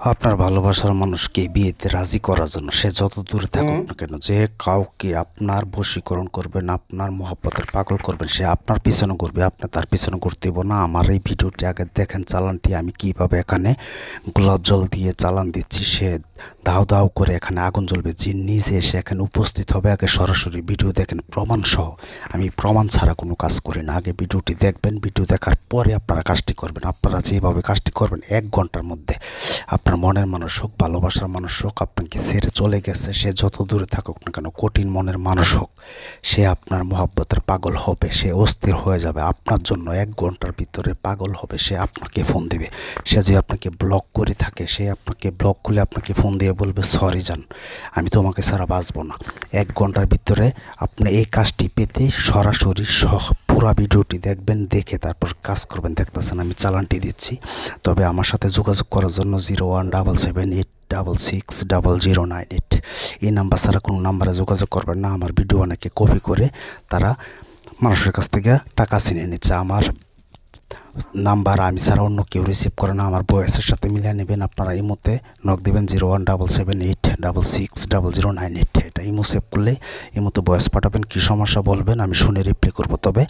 আপনার ভালোবাসার মানুষকে বিয়েতে রাজি করার জন্য সে যত দূরে থাকুক না কেন যে কাউকে আপনার বশীকরণ করবেন আপনার মহব্বতের পাগল করবেন সে আপনার পিছনে করবে আপনি তার পিছনে করতে না। আমার এই ভিডিওটি আগে দেখেন চালানটি আমি কীভাবে এখানে গোলাপ জল দিয়ে চালান দিচ্ছি সে দাও দাও করে এখানে আগুন জ্বলবে। যে নিজে এসে এখানে উপস্থিত হবে আগে সরাসরি ভিডিও দেখেন প্রমাণ সহ। আমি প্রমাণ ছাড়া কোনো কাজ করি না। আগে ভিডিওটি দেখবেন ভিডিও দেখার পরে আপনারা কাজটি করবেন। আপনারা যেভাবে কাজটি করবেন এক ঘণ্টার মধ্যে আপনার মনের মানুষ হোক, ভালোবাসার মানুষ হোক, আপনাকে ছেড়ে চলে গেছে, সে যত দূরে থাকুক না কেন, কঠিন মনের মানুষ হোক, সে আপনার মহাব্বতের পাগল হবে, সে অস্থির হয়ে যাবে, আপনার জন্য এক ঘণ্টার ভিতরে পাগল হবে, সে আপনাকে ফোন দিবে, সে যদি আপনাকে ব্লক করে থাকে, সে আপনাকে ব্লক করলে আপনাকে ফোন দিয়ে বলবে সরি যান আমি তোমাকে ছাড়া বাঁচবো না। এক ঘণ্টার ভিতরে আপনি এই কাজটি পেতে সরাসরি সহ পুরো ভিডিওটি দেখবেন, দেখে তারপর কাজ করবেন। দেখতেছেন আমি চালানটি দিচ্ছি। তবে আমার সাথে যোগাযোগ করার জন্য zero one double seven eight double six double zero nine eight. এই নাম্বার ছাড়া কোনো নাম্বারে যোগাযোগ করবেন না। আমার ভিডিও অনেকে কপি করে তারা মানুষের কাছ থেকে টাকা ছিনে নিচ্ছে। আমার নাম্বার আমি ছাড়া অন্য কেউ রিসিভ করে না। আমার বয়সের সাথে মিলিয়ে নেবেন আপনারা এই মতে নক দেবেন zero one double seven eight double six double zero nine eight. এটা ইমো সেভ করলে এই মতো বয়স পাঠাবেন, কী সমস্যা বলবেন, আমি শুনে রিপ্লাই করব। তবে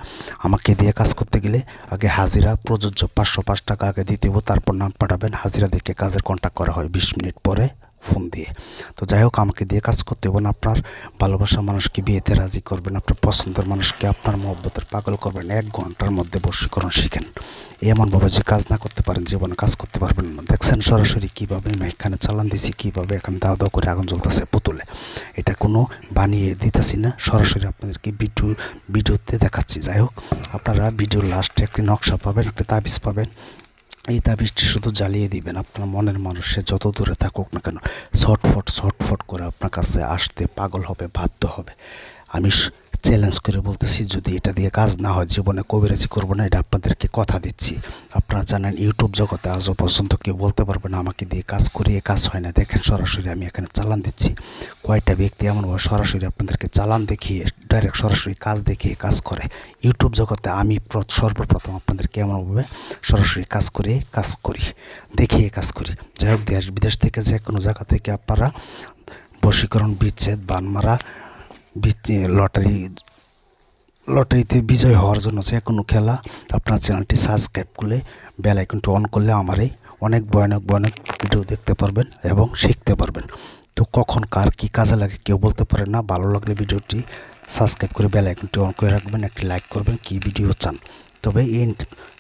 আমাকে দিয়ে কাজ করতে গেলে আগে হাজিরা, প্রযোজ্য পাঁচশো পাঁচ টাকা আগে দিতে হব তারপর নাম পাঠাবেন। হাজিরা দেখে কাজের কন্ট্যাক্ট করা হয়। বিশ মিনিট পরে ফোন দিয়ে। তো যাই হোক আমাকে দিয়ে কাজ করতে হবে না আপনার। ভালোবাসার মানুষকে বিয়েতে রাজি করবেন, আপনার পছন্দের মানুষকে আপনার মহব্বতের পাগল করবেন, এক ঘণ্টার মধ্যে বশীকরণ শিখেন। এমনভাবে যে কাজ না করতে পারেন, জীবনে কাজ করতে পারবেন না। দেখছেন সরাসরি কীভাবে এখানে চালান দিছি, কীভাবে এখানে দাও দাও করে আগুন জ্বলতেছে পুতুলে। এটা কোনো বানিয়ে দিতেছি না, সরাসরি আপনাদেরকে ভিডিও, ভিডিওতে দেখাচ্ছি। যাই হোক আপনারা ভিডিওর লাস্টে একটি নকশা পাবেন, একটি তাবিজ পাবেন। এই তাবিজটি শুধু জ্বালিয়ে দিবেন, আপনার মনের মানুষে যত দূরে থাকুক না কেন, ছটফট ছটফট করে আপনার কাছে আসতে পাগল হবে, বাধ্য হবে। আমি চ্যালেঞ্জ করে বলতেছি, যদি এটা দিয়ে কাজ না হয়, জীবনে কবিরাজি করব না, এটা আপনাদেরকে কথা দিচ্ছি। আপনারা জানেন, ইউটিউব জগতে আজও পর্যন্ত কেউ বলতে পারবে না, আমাকে দিয়ে কাজ করিয়ে কাজ হয় না। দেখেন সরাসরি আমি এখানে চালান দিচ্ছি। কয়েকটা ব্যক্তি এমনভাবে সরাসরি আপনাদেরকে চালান দেখিয়ে ডাইরেক্ট সরাসরি কাজ দেখিয়ে কাজ করে। ইউটিউব জগতে আমি সর্বপ্রথম আপনাদেরকে এমনভাবে সরাসরি কাজ করে, কাজ করি, দেখিয়ে কাজ করি। যাই হোক, দেশ, বিদেশ থেকে যে কোনো জায়গা থেকে আপনারা বশীকরণ, বিচ্ছেদ, বানমারা লটারি, লটারিতে বিজয় হওয়ার জন্য যে কোনো খেলা, আপনার চ্যানেলটি সাবস্ক্রাইব করলে, বেল আইকনটি অন করলে আমার এই অনেক ভয়ানক ভয়ানক ভিডিও দেখতে পারবেন এবং শিখতে পারবেন। তো কখন কার কী কাজে লাগে কেউ বলতে পারে না, ভালো লাগলে ভিডিওটি সাবস্ক্রাইব করে বেল আইকনটি অন করে রাখবেন, একটি লাইক করবেন, কি ভিডিও চান। তবে এই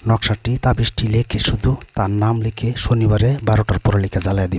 নকশাটি তাবিজটি লিখে শুধু তার নাম লিখে শনিবারে বারোটার পরে লিখে জ্বালিয়ে দিবেন।